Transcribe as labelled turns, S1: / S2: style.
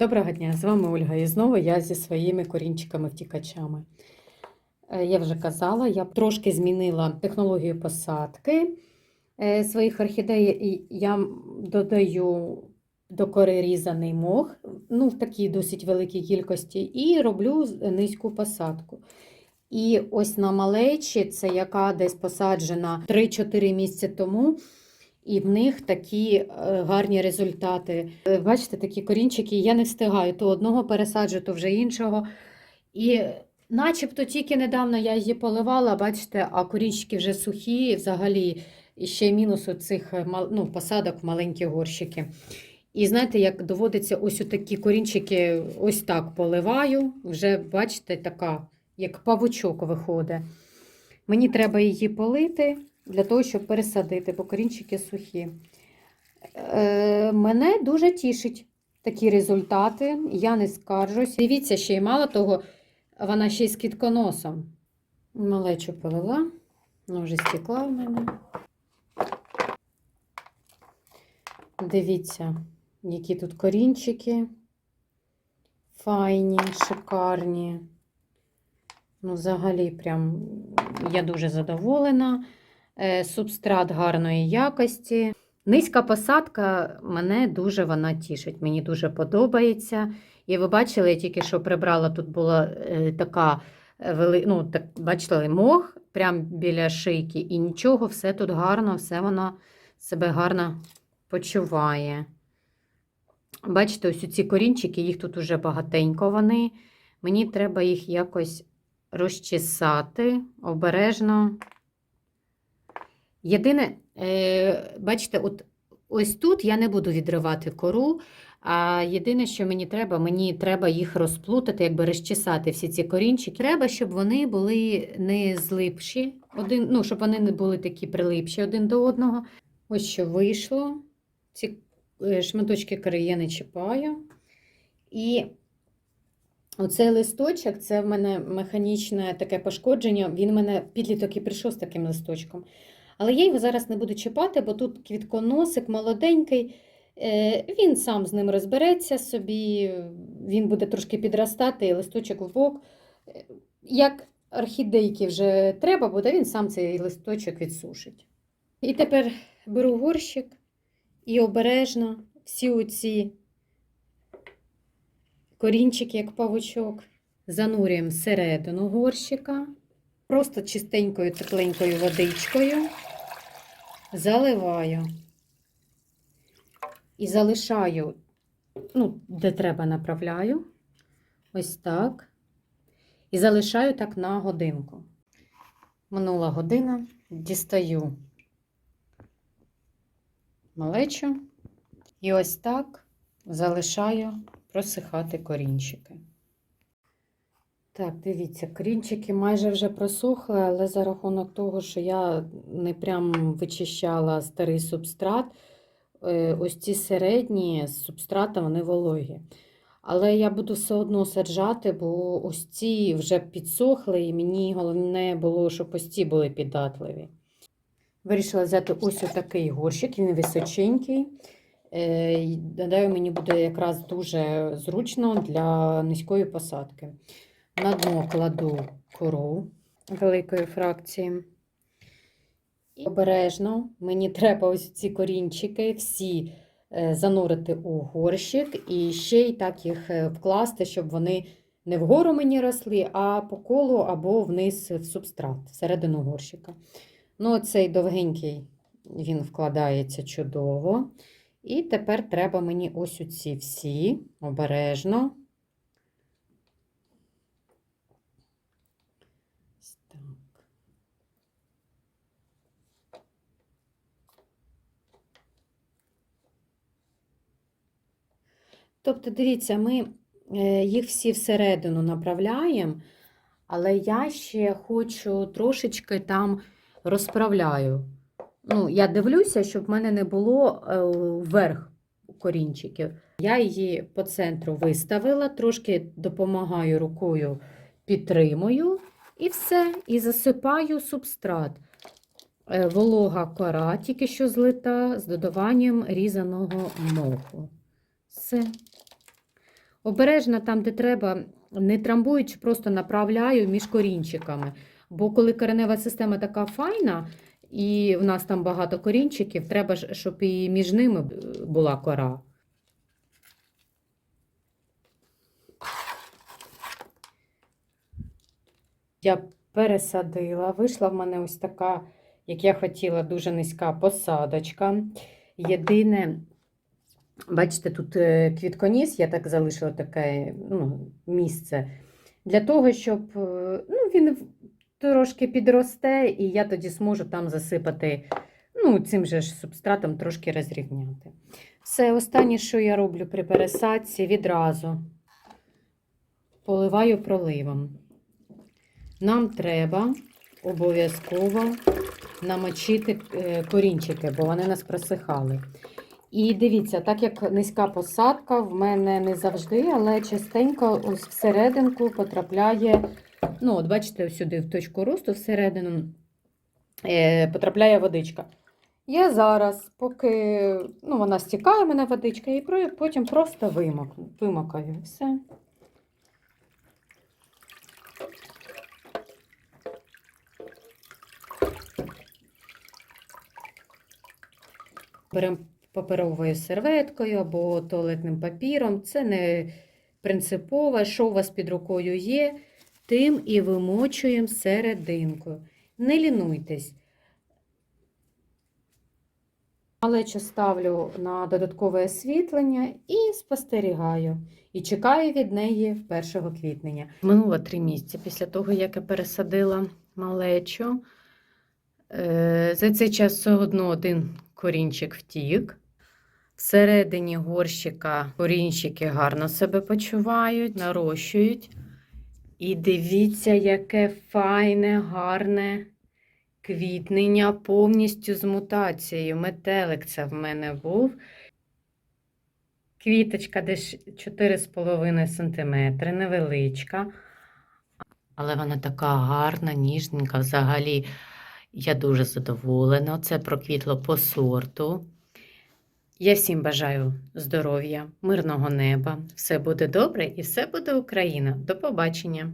S1: Доброго дня, з вами Ольга. І знову я зі своїми корінчиками-втікачами. Е, Я вже казала, я трошки змінила технологію посадки е, своїх орхідей. І я додаю до кори різаний мох, ну, в такій досить великій кількості, і роблю низьку посадку. І ось на малечі, це яка десь посаджена 3-4 місяці тому. І в них такі е, гарні результати. Е, Бачите, такі корінчики, я не встигаю то одного пересаджу, то вже іншого. І начебто тільки недавно я її поливала, бачите, а корінчики вже сухі, взагалі і ще мінус у цих е, ну, посадок маленькі горщики. І знаєте, як доводиться ось такі корінчики ось так поливаю, вже, бачите, така, як павучок виходить. Мені треба її полити для того, щоб пересадити, бо корінчики сухі. Е, мене дуже тішить такі результати. Я не скаржусь. Дивіться, ще й мало того, вона ще й з кітконосом. Малечу полила, вона вже стекла в мене. Дивіться, які тут корінчики. Файні, шикарні. Ну, взагалі, прям я дуже задоволена. Е, Субстрат гарної якості. Низька посадка мене дуже вона тішить. Мені дуже подобається. І ви бачили, я тільки що прибрала, тут була е, така е, ну, так, бачили, мох прямо біля шийки, і нічого, все тут гарно, все вона себе гарно почуває. Бачите, ось ці корінчики, їх тут уже багатенько вони. Мені треба їх якось розчесати обережно. Єдине, е, бачите, от ось тут я не буду відривати кору. А єдине, що мені треба, мені треба їх розплутати, якби розчесати всі ці корінчики. Треба, щоб вони були не злипші, один, ну, щоб вони не були такі прилипші один до одного. Ось що вийшло. Ці е, шматочки кори я не чіпаю. І оцей листочок це в мене механічне таке пошкодження. Він в мене підліток і прийшов з таким листочком. Але я його зараз не буду чіпати, бо тут квітконосик молоденький. Е, Він сам з ним розбереться собі, він буде трошки підростати, листочок в бок. Е, Як орхідейки вже треба буде, він сам цей листочок відсушить. І тепер беру горщик і обережно всі оці корінчики, як павучок, занурюємо всередину горщика, просто чистенькою тепленькою водичкою заливаю і залишаю, ну, де треба, направляю. Ось так. І залишаю так на годинку. Минула година, дістаю малечу. І ось так залишаю просихати корінчики. Так, дивіться, корінчики майже вже просохли, але за рахунок того, що я не прям вичищала старий субстрат, е, ось ці середні з субстрата вони вологі. Але я буду все одно саджати, бо ось ці вже підсохли, і мені головне було, щоб ось ці були піддатливі. Вирішила взяти ось отакий горщик, він височенький. Е, Гадаю, мені буде якраз дуже зручно для низької посадки. На дно кладу кору великої фракції. І обережно мені треба ось ці корінчики всі е, занурити у горщик і ще й так їх е, вкласти, щоб вони не вгору мені росли, а по колу або вниз в субстрат, всередину горщика. Ну, цей довгенький він вкладається чудово. І тепер треба мені ось оці всі обережно. Ось Так. Тобто, дивіться, ми е, їх всі всередину направляємо, але я ще хочу трошечки там розправляю. Ну, я дивлюся, щоб в мене не було е, вверх корінчиків. Я її по центру виставила, трошки допомагаю рукою, підтримую і все. І засипаю субстрат. Е, Волога кора, тільки що злита, з додаванням різаного моху. Все. Обережно там, де треба, не трамбуючи, просто направляю між корінчиками. Бо коли коренева система така файна, і в нас там багато корінчиків, треба ж, щоб і між ними е, була кора. Я пересадила, вийшла в мене ось така, як я хотіла, дуже низька посадочка. Єдине, бачите, тут е, квітконіс, я так залишила таке ну, місце для того, щоб е, ну, він трошки підросте, і я тоді зможу там засипати ну, цим же ж субстратом трошки розрівняти. Все, останнє, що я роблю при пересадці, відразу поливаю проливом. Нам треба обов'язково намочити е, корінчики, бо вони нас просихали. І дивіться, так як низька посадка, в мене не завжди, але частенько ось всерединку потрапляє, ну, от бачите, ось сюди в точку росту, всередину е, потрапляє водичка. Я зараз, поки ну, вона стікає, мене водичка, і потім просто вимок, вимокаю. Все. Беремо паперовою серветкою або туалетним папіром. Це не принципово, що у вас під рукою є, тим і вимочуємо серединку. Не лінуйтесь. Малечу ставлю на додаткове освітлення і спостерігаю. І чекаю від неї 1 квітня. Минуло три місяці після того, як я пересадила малечу. Е, За цей час все одно один корінчик втік. Всередині горщика корінчики гарно себе почувають, нарощують. І дивіться, яке файне, гарне квітнення повністю з мутацією. Метелик це в мене був. Квіточка десь 4,5 см, невеличка. Але вона така гарна, ніжненька. Взагалі, я дуже задоволена. Це проквітло по сорту. Я всім бажаю здоров'я, мирного неба. Все буде добре і все буде Україна. До побачення!